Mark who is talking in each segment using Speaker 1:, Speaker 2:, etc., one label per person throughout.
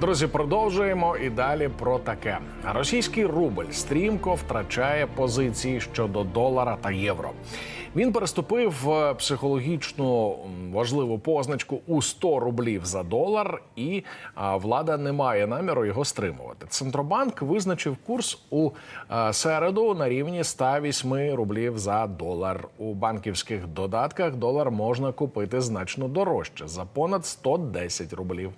Speaker 1: Друзі, продовжуємо і далі про таке. Російський рубль стрімко втрачає позиції щодо долара та євро. Він переступив е, психологічну важливу позначку у 100 рублів за долар, і влада не має наміру його стримувати. Центробанк визначив курс у е, середу на рівні 108 рублів за долар. У банківських додатках долар можна купити значно дорожче за понад 110 рублів.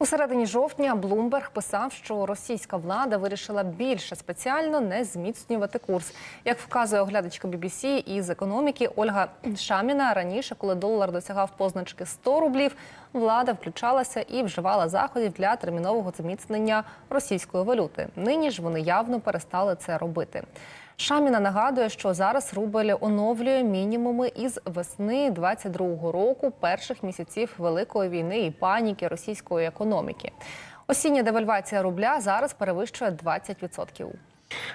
Speaker 2: У середині жовтня Блумберг писав, що російська влада вирішила більше спеціально не зміцнювати курс. Як вказує оглядачка BBC із економіки Ольга Шаміна, раніше, коли долар досягав позначки 100 рублів, влада включалася і вживала заходів для термінового зміцнення російської валюти. Нині ж вони явно перестали це робити. Шаміна нагадує, що зараз рубль оновлює мінімуми із весни 22-го року, перших місяців великої війни і паніки російської економіки. Осіння девальвація рубля зараз перевищує 20%.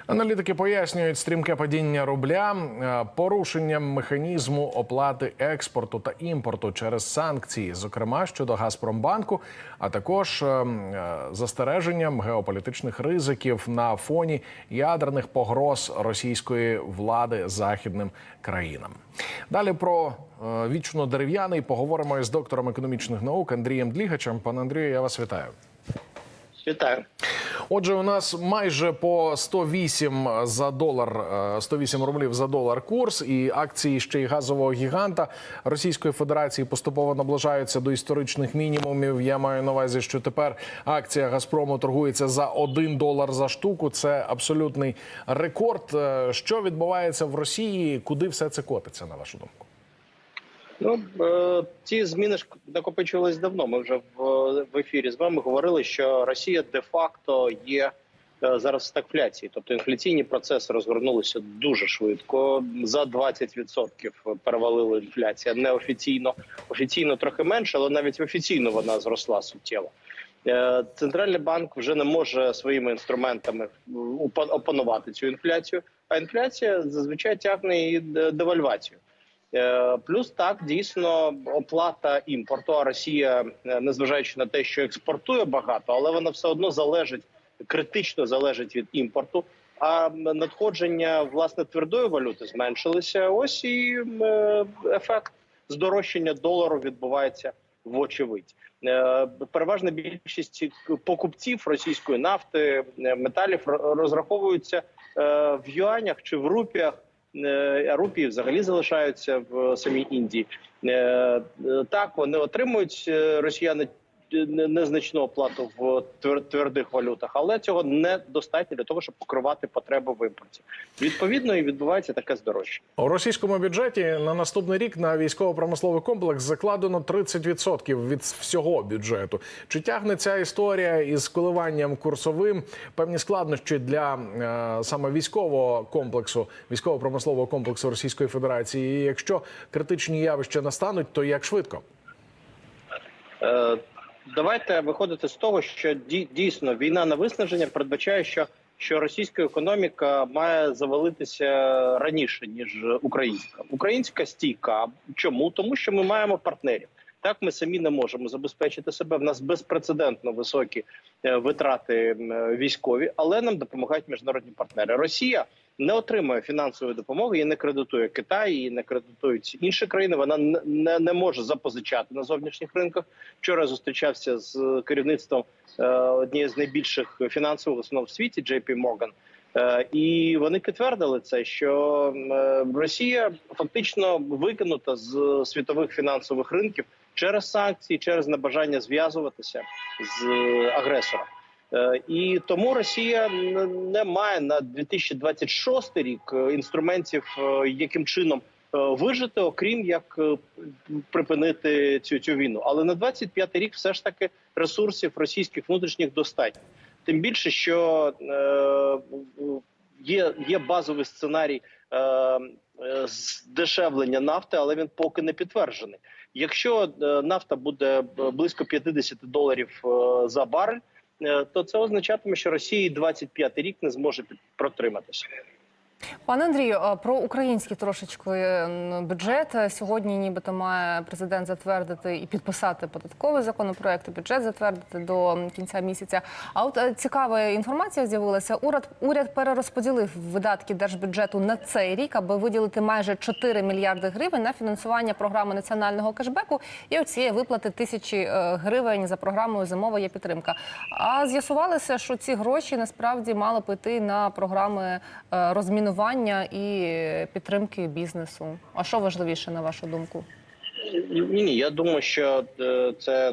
Speaker 1: Аналітики пояснюють стрімке падіння рубля е, порушенням механізму оплати експорту та імпорту через санкції, зокрема щодо Газпромбанку, а також е, е, застереженням геополітичних ризиків на фоні ядерних погроз російської влади західним країнам. Далі про вічно дерев'яний поговоримо із доктором економічних наук Андрієм Длігачем. Пане Андрію, я вас вітаю.
Speaker 3: Вітаю.
Speaker 1: Отже, у нас майже по 108 за долар, е, 108 рублів за долар курс, і акції ще й газового гіганта Російської Федерації поступово наближаються до історичних мінімумів. Я маю на увазі, що тепер акція Газпрому торгується за 1 долар за штуку. Це абсолютний рекорд. Е, Що відбувається в Росії? Куди все це котиться, на вашу думку?
Speaker 3: Ну е, ці зміни ж накопичувались давно. Ми вже в, ефірі з вами говорили, що Росія де-факто є е, зараз в стагфляції, тобто інфляційні процеси розгорнулися дуже швидко. За 20% перевалила інфляція неофіційно, офіційно трохи менше, але навіть офіційно вона зросла суттєво. Е, Центральний банк вже не може своїми інструментами опа- опанувати цю інфляцію. А інфляція зазвичай тягне і девальвацію. Е, Плюс так дійсно оплата імпорту. А Росія, е, незважаючи на те, що експортує багато, але вона все одно залежить критично залежить від імпорту. А надходження власне твердої валюти зменшилися. Ось і е, ефект здорожчання долару відбувається вочевидь. Переважна більшість покупців російської нафти металів розраховуються в юанях чи в рупіях. Е, а рупії взагалі залишаються в самій Індії. Е, е, Так вони отримують росіяни незначну оплату в твер- твердих валютах, але цього недостатньо для того, щоб покривати потреби в імпорті. Відповідно, і відбувається таке здорожчання.
Speaker 1: У російському бюджеті на наступний рік на військово-промисловий комплекс закладено 30% від всього бюджету. Чи тягне ця історія із коливанням курсовим певні складнощі для е, саме військового комплексу, військово-промислового комплексу Російської Федерації? І якщо критичні явища настануть, то як швидко?
Speaker 3: Е, Давайте виходити з того, що дій- дійсно війна на виснаження передбачає, що, що російська економіка має завалитися раніше ніж українська. Українська стійка. Чому? Тому що ми маємо партнерів. Так, ми самі не можемо забезпечити себе. В нас безпрецедентно високі е, витрати е, військові, але нам допомагають міжнародні партнери. Росія не отримує фінансової допомоги і не кредитує Китай, і не кредитують інші країни. Вона не, не, може запозичати на зовнішніх ринках. Вчора зустрічався з керівництвом е, однієї з найбільших фінансових установ в світі JP Morgan. Е, І вони підтвердили це, що е, Росія фактично викинута з світових фінансових ринків через санкції, через небажання зв'язуватися з агресором. Е, І тому Росія не- має на 2026 рік е, інструментів, е, яким чином вижити, окрім як припинити цю цю війну. Але на 25 рік все ж таки ресурсів російських внутрішніх достатньо. Тим більше, що є, є базовий сценарій здешевлення нафти, але він поки не підтверджений. Якщо нафта буде близько 50 доларів за барель, е, то це означатиме, що Росія 25-й рік не зможе протриматися.
Speaker 2: Пане Андрію, про український трошечки бюджет сьогодні, нібито має президент затвердити і підписати податковий законопроект, бюджет затвердити до кінця місяця. А от е, цікава інформація з'явилася. Уряд уряд перерозподілив видатки держбюджету на цей рік, аби виділити майже 4 мільярди гривень на фінансування програми національного кешбеку і оцієї виплати тисячі е, гривень за програмою Зимова є підтримка. А з'ясувалося, що ці гроші насправді мали б йти на програми е, розмінування і підтримки бізнесу. А що важливіше на вашу думку?
Speaker 3: Ні, ні, я думаю, що е, це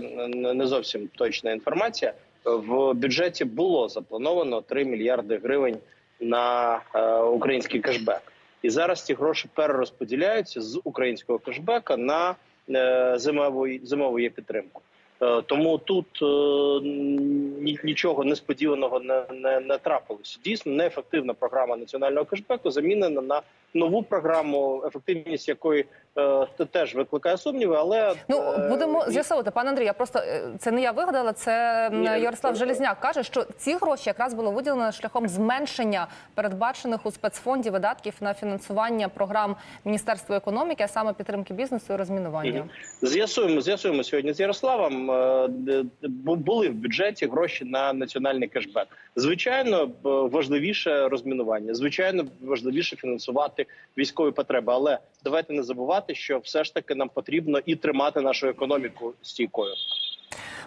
Speaker 3: не зовсім точна інформація. В бюджеті було заплановано 3 мільярди гривень на е, український кешбек, і зараз ці гроші перерозподіляються з українського кешбека на е, зимову зимову підтримку. Е, Тому тут е, нічого несподіваного не, не, не трапилося. Дійсно, неефективна програма національного кешбеку замінена на нову програму, ефективність якої е, теж викликає сумніви. Але
Speaker 2: Ну
Speaker 3: е,
Speaker 2: будемо
Speaker 3: і-
Speaker 2: з'ясовувати, пане Андрій. Я просто е, це не я вигадала. Це
Speaker 3: Ні,
Speaker 2: Ярослав
Speaker 3: це-
Speaker 2: Желізняк каже, що ці гроші якраз було виділено шляхом зменшення передбачених у спецфонді видатків на фінансування програм Міністерства економіки, а саме підтримки бізнесу і розмінування.
Speaker 3: З'ясуємо, з'ясуємо сьогодні з Ярославом. е, Були в бюджеті гроші на національний кешбек. Звичайно, важливіше розмінування. Звичайно, важливіше фінансувати військові потреби. Але давайте не забувати, що все ж таки нам потрібно і тримати нашу економіку стійкою.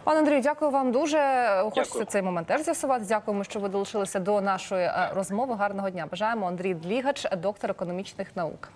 Speaker 2: Пане Андрію, дякую вам дуже. Хочеться
Speaker 3: Дякую.
Speaker 2: цей момент теж з'ясувати. Дякуємо, що ви долучилися до нашої е, розмови. Гарного дня. Бажаємо Андрій Длігач, доктор економічних наук.